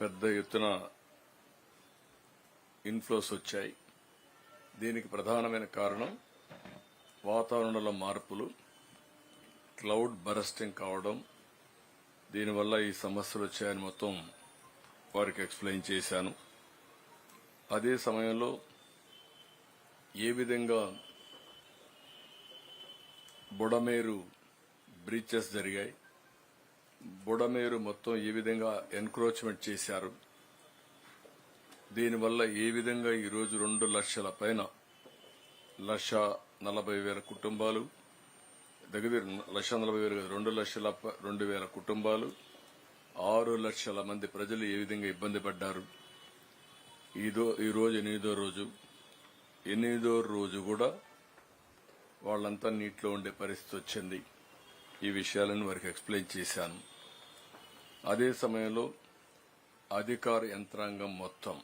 పెద్ద ఎత్తున ఇన్ఫ్లోస్ వచ్చాయి. దీనికి ప్రధానమైన కారణం వాతావరణంలో మార్పులు క్లౌడ్ బరస్టింగ్ కావడం. దీనివల్ల ఈ సమస్యలు వచ్చాయని మొత్తం వారికి ఎక్స్ప్లెయిన్ చేశాను. అదే సమయంలో ఏ విధంగా బుడమేరు బ్రీచెస్ జరిగాయి. బుడమేరు మొత్తం ఏ విధంగా ఎన్క్రోచ్మెంట్ చేశారు? దీనివల్ల ఏ విధంగా ఈరోజు రెండు లక్షల పైన లక్ష నలభై వేల కుటుంబాలు దగ్గర లక్ష నలభై వేలు రెండు లక్షల రెండు వేల కుటుంబాలు ఆరు లక్షల మంది ప్రజలు ఏ విధంగా ఇబ్బంది పడ్డారు? ఈదో ఈరోజు ఎనిమిదో రోజు. ఎనిమిదో రోజు కూడా వాళ్ళంతా నీటిలో ఉండే పరిస్థితి వచ్చింది. ఈ విషయాలను వారికి ఎక్స్ప్లెయిన్ చేశాను. అదే సమయంలో అధికార యంత్రాంగం మొత్తం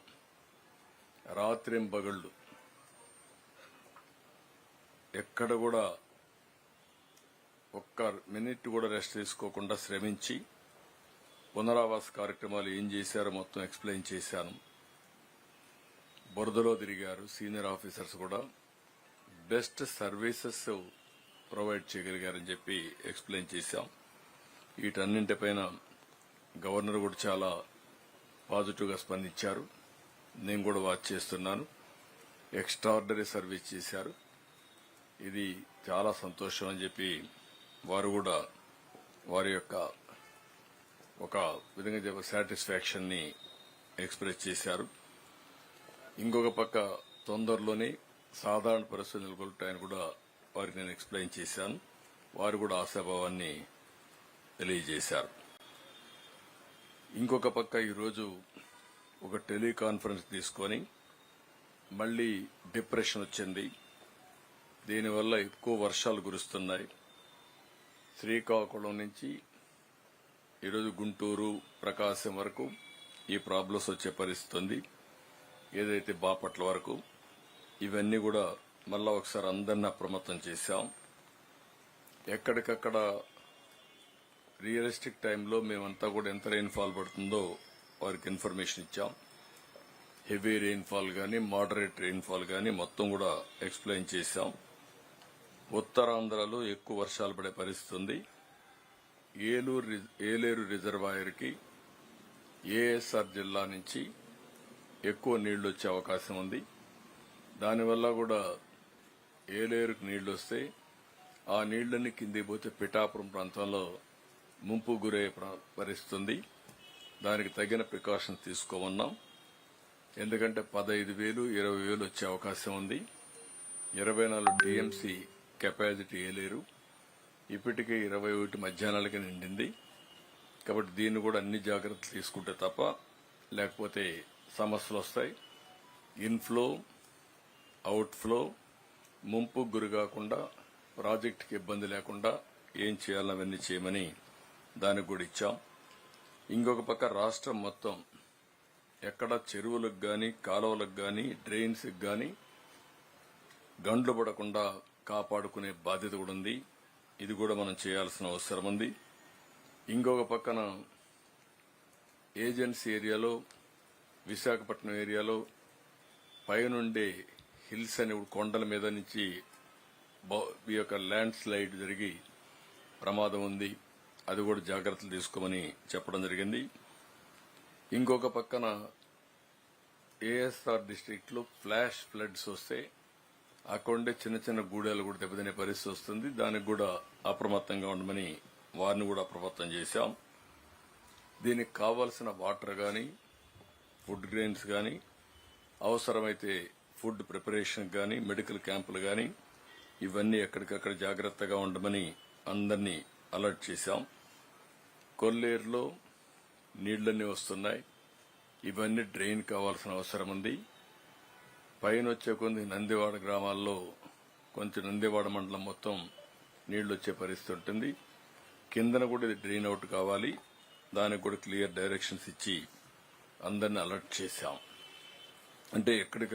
రాత్రింబగళ్ళు ఎక్కడ కూడా ఒక్క మినిట్ కూడా రెస్ట్ తీసుకోకుండా శ్రమించి పునరావాస కార్యక్రమాలు ఏం చేశారో మొత్తం ఎక్స్ప్లెయిన్ చేశాను. బురదలో తిరిగారు సీనియర్ ఆఫీసర్స్ కూడా. బెస్ట్ సర్వీసెస్ ప్రొవైడ్ చేయగలిగారని చెప్పి ఎక్స్ప్లెయిన్ చేశాం. వీటన్నింటిపైన గవర్నర్ కూడా చాలా పాజిటివ్గా స్పందించారు. నేను కూడా వాచ్ చేస్తున్నాను. ఎక్స్ట్రాడినరీ సర్వీస్ చేశారు. ఇది చాలా సంతోషం అని చెప్పి వారు కూడా వారి యొక్క ఒక విధంగా చెప్ప సాటిస్ఫాక్షన్ని ఎక్స్ప్రెస్ చేశారు. ఇంకొక పక్క తొందరలోనే సాధారణ పరిస్థితులు నెలకొల్టాయని కూడా వారికి నేను ఎక్స్ప్లెయిన్ చేశాను. వారు కూడా ఆశాభావాన్ని తెలియజేశారు. ఇంకొక పక్క ఈరోజు ఒక టెలికాన్ఫరెన్స్ తీసుకొని మళ్ళీ డిప్రెషన్ వచ్చింది. దీనివల్ల ఎక్కువ వర్షాలు కురుస్తున్నాయి. శ్రీకాకుళం నుంచి ఈరోజు గుంటూరు ప్రకాశం వరకు ఈ ప్రాబ్లమ్స్ వచ్చే పరిస్థితి ఉంది ఏదైతే బాపట్ల వరకు ఇవన్నీ కూడా మళ్ళా ఒకసారి అందరిని అప్రమత్తం చేశాం. ఎక్కడికక్కడ రియలిస్టిక్ టైంలో మేమంతా కూడా ఎంత రెయిన్ఫాల్ పడుతుందో వారికి ఇన్ఫర్మేషన్ ఇచ్చాం. హెవీ రెయిన్ఫాల్ కానీ మోడరేట్ రెయిన్ఫాల్ కానీ మొత్తం కూడా ఎక్స్ప్లెయిన్ చేశాం. ఉత్తరాంధ్రలో ఎక్కువ వర్షాలు పడే పరిస్థితి ఉంది. ఏలూరు ఏలేరు రిజర్వాయర్కి ఏఎస్ఆర్ జిల్లా నుంచి ఎక్కువ నీళ్ళు వచ్చే అవకాశం ఉంది. దానివల్ల కూడా ఏలేరుకు నీళ్ళు వస్తే ఆ నీళ్ళన్నీ కిందికి పోతే పిఠాపురం ప్రాంతంలో ముంపు గురయ్యే పరిస్తుంది దానికి తగిన ప్రికాషన్ తీసుకోమన్నాం. ఎందుకంటే పదహైదు వేలు ఇరవై వేలు వచ్చే అవకాశం ఉంది. ఇరవై నాలుగు టీఎంసీ కెపాసిటీ వేయలేరు ఇప్పటికే ఇరవై ఒకటి మధ్యాహ్నాలకి నిండింది. కాబట్టి దీన్ని కూడా అన్ని జాగ్రత్తలు తీసుకుంటే తప్ప లేకపోతే సమస్యలు వస్తాయి. ఇన్ఫ్లో అవుట్ఫ్లో ముంపు గురి కాకుండా ప్రాజెక్టుకి ఇబ్బంది లేకుండా ఏం చేయాలని అవన్నీ చేయమని దానికి కూడా ఇచ్చాం. ఇంకొక పక్క రాష్ట్రం మొత్తం ఎక్కడ చెరువులకు గాని కాలువలకు గాని డ్రైన్స్కి గాని గండ్లు పడకుండా కాపాడుకునే బాధ్యత కూడా ఉంది. ఇది కూడా మనం చేయాల్సిన అవసరం ఉంది. ఇంకొక పక్కన ఏజెన్సీ ఏరియాలో విశాఖపట్నం ఏరియాలో పైనుండే హిల్స్ అనే కొండల మీద నుంచి ఈ యొక్క ల్యాండ్ స్లైడ్ జరిగి ప్రమాదం ఉంది. అది కూడా జాగ్రత్తలు తీసుకోమని చెప్పడం జరిగింది. ఇంకొక పక్కన ఏఎస్ఆర్ డిస్టిక్ట్లో ఫ్లాష్ ఫ్లడ్స్ వస్తే అక్కడుండే చిన్న చిన్న గూడెలు కూడా దెబ్బతినే పరిస్థితి వస్తుంది. దానికి కూడా అప్రమత్తంగా ఉండమని వారిని కూడా అప్రమత్తం చేశాం. దీనికి కావలసిన వాటర్ గాని ఫుడ్ గ్రెయిన్స్ గాని అవసరమైతే ఫుడ్ ప్రిపరేషన్ గాని మెడికల్ క్యాంపులు గాని ఇవన్నీ ఎక్కడికక్కడ జాగ్రత్తగా ఉండమని అందరినీ అలర్ట్ చేశాం. కొల్లేరులో నీళ్ళన్నీ వస్తున్నాయి. ఇవన్నీ డ్రైన్ కావాల్సిన అవసరం ఉంది. పైన వచ్చే కొన్ని నందివాడ గ్రామాల్లో కొంచెం నందివాడ మండలం మొత్తం నీళ్ళు వచ్చే పరిస్థితి ఉంటుంది. కిందన కూడా ఇది డ్రైన్ అవుట్ కావాలి. దానికి కూడా క్లియర్ డైరెక్షన్స్ ఇచ్చి అందరిని అలర్ట్ చేశాం. అంటే ఎక్కడికి